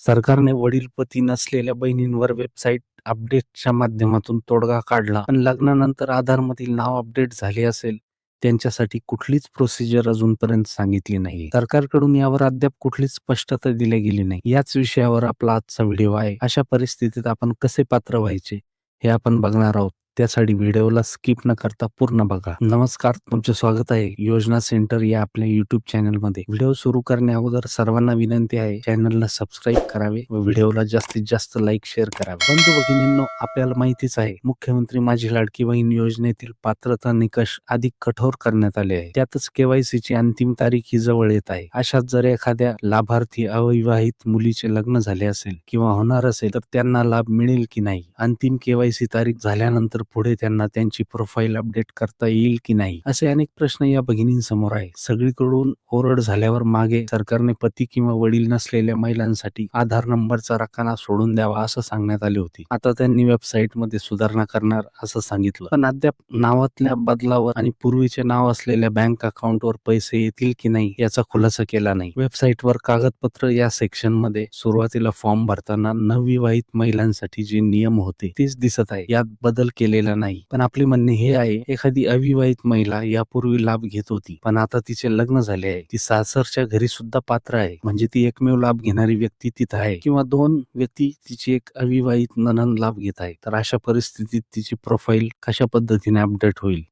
सरकारने वडीलपती नसलेल्या बहिणींवर वेबसाईट अपडेटच्या माध्यमातून तोडगा काढला. पण लग्नानंतर आधारमधील नाव अपडेट झाले असेल त्यांच्यासाठी कुठलीच प्रोसिजर अजूनपर्यंत सांगितली नाही. सरकारकडून यावर अद्याप कुठलीच स्पष्टता दिली गेली नाही. याच विषयावर आपला आजचा व्हिडिओ आहे. अशा परिस्थितीत आपण कसे पात्र व्हायचे हे आपण बघणार आहोत. त्यासाठी व्हिडिओला स्किप न करता पूर्ण बघा. नमस्कार तुमचे स्वागत आहे योजना सेंटर या आपल्या युट्यूब चॅनलमध्ये. व्हिडिओ सुरू करण्या अगोदर सर्वांना विनंती आहे चॅनलला सबस्क्राईब करावे व व्हिडिओला जास्तीत जास्त लाईक शेअर करावे. बंधू भगिनींनो आपल्याला माहितीच आहे मुख्यमंत्री माझी लाडकी बहीण योजनेतील पात्रता निकष अधिक कठोर करण्यात आले आहे. त्यातच केवायसी ची अंतिम तारीख ही जवळ येत आहे. अशात जर एखाद्या लाभार्थी अविवाहित मुलीचे लग्न झाले असेल किंवा होणार असेल तर त्यांना लाभ मिळेल की नाही? अंतिम केवायसी तारीख झाल्यानंतर पुढे त्यांना त्यांची प्रोफाईल अपडेट करता येईल की नाही? असे अनेक प्रश्न या भगिनींसमोर आहे सगळीकडून ओरड झाल्यावर मागे सरकारने पती किंवा वडील नसलेल्या महिलांसाठी आधार नंबरचा रकाना सोडून द्यावा असं सांगण्यात आले होते. आता त्यांनी वेबसाईटमध्ये सुधारणा करणार असं सांगितलं. पण अद्याप नावातल्या बदलावर आणि पूर्वीचे नाव असलेल्या बँक अकाउंटवर पैसे येतील की नाही याचा खुलासा केला नाही. वेबसाईटवर कागदपत्र या सेक्शनमध्ये सुरुवातीला फॉर्म भरताना नवविवाहित महिलांसाठी जे नियम होते तेच दिसत आहे. यात बदल केले केलेला नाही. पण आपले म्हणणे हे आहे एखादी अविवाहित महिला यापूर्वी लाभ घेत होती. पण आता तिचे लग्न झाले आहे. ती सासरच्या घरी सुद्धा पात्र आहे. म्हणजे ती एकमेव लाभ घेणारी व्यक्ती तिथं आहे. किंवा दोन व्यक्ती तिची एक अविवाहित ननन लाभ घेत आहे. तर अशा परिस्थितीत तिची प्रोफाईल कशा पद्धतीने अपडेट होईल?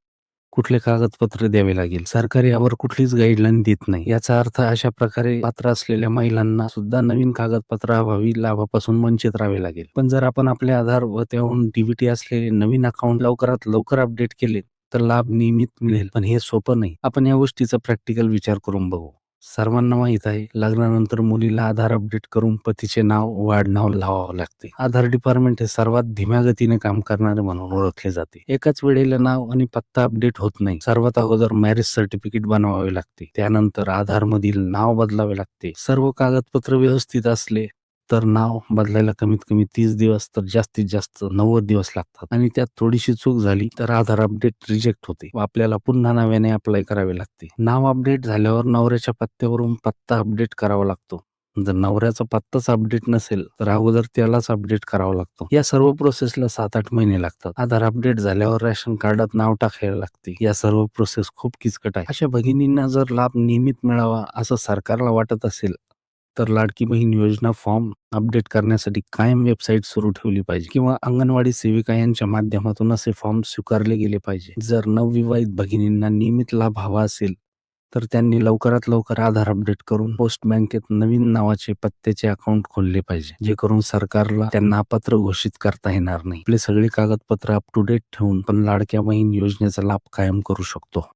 कुठले कागदपत्र द्यावे लागेल? सरकार यावर कुठलीच गाईडलाईन देत नाही. याचा अर्थ अशा प्रकारे पात्र असलेल्या महिलांना सुद्धा नवीन कागदपत्र अभावी लाभापासून वंचित राहावे लागेल. पण जर आपण आपले आधार व त्याहून डीबीटी असलेले नवीन अकाउंट लवकरात लवकर अपडेट केले तर लाभ नियमित मिळेल. पण हे सोपं नाही. आपण या गोष्टीचा प्रॅक्टिकल विचार करून बघू. सर्वांना माहीत आहे लग्नानंतर मुलीला आधार अपडेट करून पतीचे नाव वाढ नाव लावावं लागते. आधार डिपार्टमेंट हे सर्वात धीम्या गतीने काम करणारे म्हणून ओळखले जाते. एकाच वेळेला नाव आणि पत्ता अपडेट होत नाही. सर्वात अगोदर मॅरेज सर्टिफिकेट बनवावे लागते. त्यानंतर आधार मधील नाव बदलावे लागते. सर्व कागदपत्र व्यवस्थित असले तर नाव बदलायला कमीत कमी तीस दिवस तर जास्तीत जास्त नव्वद दिवस लागतात. आणि त्यात थोडीशी चूक झाली तर आधार अपडेट रिजेक्ट होते व आपल्याला पुन्हा नव्याने अप्लाय करावे लागते. नाव अपडेट झाल्यावर नवऱ्याच्या पत्त्यावरून पत्ता अपडेट करावा लागतो. जर नवऱ्याचा पत्ताच अपडेट नसेल तर अगोदर त्यालाच अपडेट करावा लागतो. या सर्व प्रोसेसला सात आठ महिने लागतात. आधार अपडेट झाल्यावर रॅशन कार्डात नाव टाकायला लागते. या सर्व प्रोसेस खूप किचकट आहे. अशा भगिनींना जर लाभ नियमित मिळावा असं सरकारला वाटत असेल तर लाडकी बहीण योजना फॉर्म अपडेट करण्यासाठी कायम वेबसाईट सुरू ठेवली पाहिजे किंवा अंगणवाडी सेविका यांच्या माध्यमातून असे फॉर्म स्वीकारले गेले पाहिजे. जर नवविवाहित भगिनींना नियमित लाभ हवा असेल तर त्यांनी लवकरात लवकर आधार अपडेट करून पोस्ट बँकेत नवीन नावाचे पत्त्याचे अकाउंट खोलले पाहिजे जे करून सरकारला त्यांना अपात्र घोषित करता येणार नाही. आपले सगळे कागदपत्र अप टू डेट ठेवून पण लाडक्या बहीण योजनेचा लाभ कायम करू शकतो.